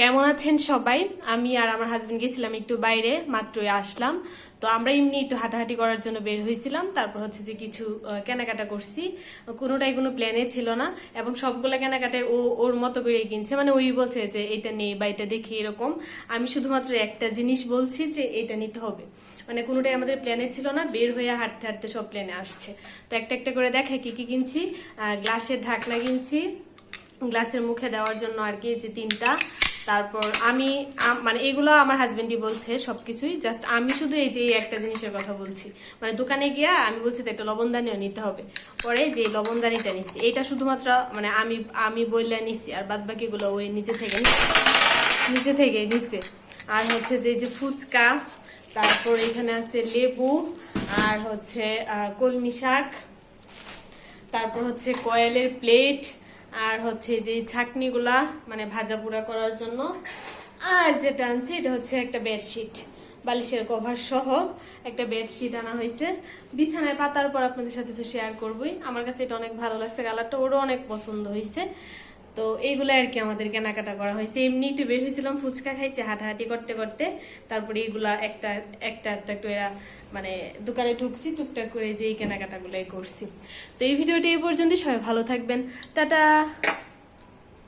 কেমন আছেন সবাই? আমি আর আমার হাজবেন্ড গেছিলাম একটু বাইরে, মাত্রই আসলাম। তো আমরা এমনি একটু হাঁটাহাঁটি করার জন্য বের হয়েছিলাম। তারপর হচ্ছে যে কিছু কেনাকাটা করছি। কোনোটাই কোনো প্ল্যানে ছিল না এবং সবগুলো কেনাকাটায় ও, ওর মতো করে কিনছে। মানে ওই বলছে যে এটা নেই বা এটা দেখি এরকম। আমি শুধুমাত্র একটা জিনিস বলছি যে এটা নিতে হবে। মানে কোনোটাই আমাদের প্ল্যানে ছিল না। বের হয়ে হাঁটতে হাঁটতে সব প্ল্যানে আসছে। তো একটা একটা করে দেখে কি কি কিনছি। গ্লাসের ঢাকনা কিনছি। গ্লাসের মুখে দেওয়ার জন্য আর কি যে তিনটা। তারপর আমি মানে এগুলো আমার হাজবেন্ডই বলছে সবকিছুই জাস্ট আমি শুধু এই যে একটা জিনিসের কথা বলছি। মানে দোকানে গিয়া আমি বলছি, তো একটা লবণদানিও নিতে হবে। পরে যে লবণদানিটা নিছি, এইটা শুধুমাত্র মানে আমি আমি বললে নিছি, আর বাদ বাকিগুলো ওই নিচে থেকে নিচে থেকে নিচ্ছে আর হচ্ছে যে যে ফুচকা, তারপর এখানে আছে লেবু, আর হচ্ছে কলমি শাক, তারপর হচ্ছে কয়েলের প্লেট আর হচ্ছে যে ছাকনিগুলা মানে ভাজা পোড়া করার জন্য। আর যেটা আনছি, এটা হচ্ছে একটা বেডশিট, বালিশের কভার সহ একটা বেডশিট আনা হয়েছে। বিছানায় পাতার পর আপনাদের সাথে তো শেয়ার করবই। আমার কাছে এটা অনেক ভালো লাগছে কালারটা ওরও অনেক পছন্দ হয়েছে। তো এইগুলো আর কি আমাদের কেনাকাটা করা হয়েছে। এমনি একটু বের হয়েছিলাম, ফুচকা খাইছে, হাঁটাহাঁটি করতে করতে। তারপরে এইগুলা একটা একটা একটা করে মানে দোকানে ঢুকছি, টুকটাক করে যে এই কেনাকাটাগুলোই করছি। তো এই ভিডিওটি এই পর্যন্ত সবাই ভালো থাকবেন। টাটা!